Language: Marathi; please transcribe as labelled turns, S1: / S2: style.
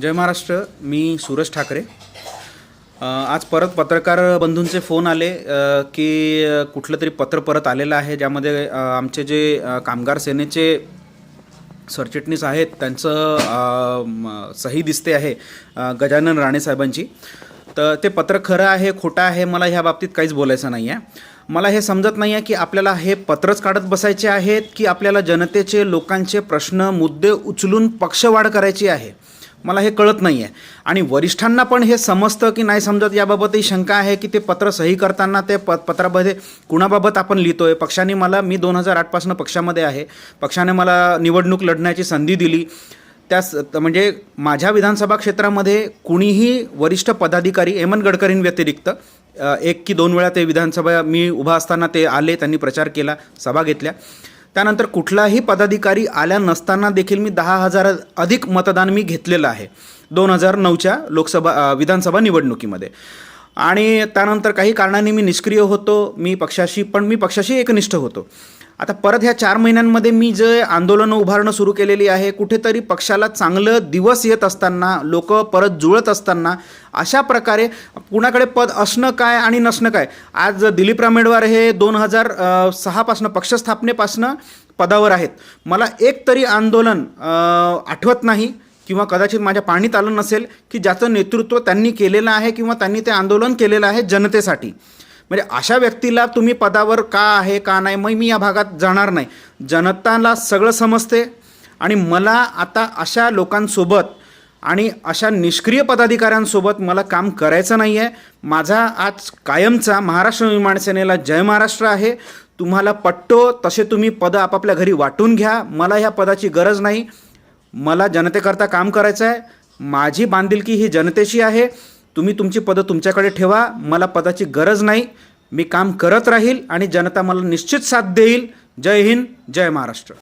S1: जय महाराष्ट्र मी सूरज ठाकरे. आज परत पत्रकार बंधूंचे फोन आले की कुठलं तरी पत्र परत आलेलं आहे ज्यामध्ये आमचे जे कामगार सेनेचे सरचिटणीस आहेत त्यांचं सही दिसते आहे गजानन राणे साहेबांची. तर ते पत्र खरं आहे खोटं आहे मला ह्या बाबतीत काहीच बोलायचं नाही आहे मला हे समजत नाही आहे की आपल्याला हे पत्रच काढत बसायचे आहेत की आपल्याला जनतेचे लोकांचे प्रश्न मुद्दे उचलून पक्षवाढ करायची आहे. मला हे कळत नाही आहे आणि वरिष्ठांना पण हे समजतं की नाही समजत याबाबतही शंका आहे की ते पत्र सही करताना ते प पत्रामध्ये कुणाबाबत आपण लिहितो आहे पक्षाने मला मी दोन हजार आठपासून पक्षामध्ये आहे. पक्षाने मला निवडणूक लढण्याची संधी दिली. त्यास म्हणजे माझ्या विधानसभा क्षेत्रामध्ये कुणीही वरिष्ठ पदाधिकारी हेमंत गडकरींव्यतिरिक्त एक की दोन वेळा ते विधानसभा मी उभा असताना ते आले त्यांनी प्रचार केला सभा घेतल्या. त्यानंतर कुठलाही पदाधिकारी आल्या नसताना देखील मी दहा हजार अधिक मतदान मी घेतलेलं आहे. दोन हजार नऊच्या लोकसभा विधानसभा निवडणुकीमध्ये. आणि त्यानंतर काही कारणांनी मी निष्क्रिय होतो मी पक्षाशी पण मी पक्षाशी एकनिष्ठ होतो. आता परत ह्या चार महिन्यांमध्ये मी जे आंदोलनं उभारणं सुरू केलेली आहे कुठेतरी पक्षाला चांगलं दिवस येत असताना लोक परत जुळत असताना अशा प्रकारे कुणाकडे पद असणं काय आणि नसणं काय? आज दिलीप रामेडवार हे दोन हजार सहापासनं पक्षस्थापनेपासनं पदावर आहेत. मला एक तरी आंदोलन आठवत नाही किंवा कदाचित माझ्या पाणीत आलं नसेल की ज्याचं नेतृत्व त्यांनी केलेलं आहे किंवा त्यांनी ते आंदोलन केलेलं आहे जनतेसाठी. म्हणजे अशा व्यक्तीला तुम्ही पदावर का आहे का नाही मग मी या भागात जाणार नाही. जनताला सगळं समजते आणि मला आता अशा लोकांसोबत आणि अशा निष्क्रिय पदाधिकाऱ्यांसोबत मला काम करायचं नाही आहे माझा आज कायमचा महाराष्ट्र निर्माण सेनेला जय महाराष्ट्र आहे. तुम्हाला पट्टो तसे तुम्ही पदं आपापल्या घरी वाटून घ्या. मला ह्या पदाची गरज नाही. मला जनतेकरता काम करायचं आहे माझी बांधिलकी ही जनतेशी आहे. तुम्ही तुमची पदं तुमच्याकडे ठेवा मला पदाची गरज नाही मी काम करत राहील आणि जनता मला निश्चित साथ देईल. जय हिंद जय महाराष्ट्र.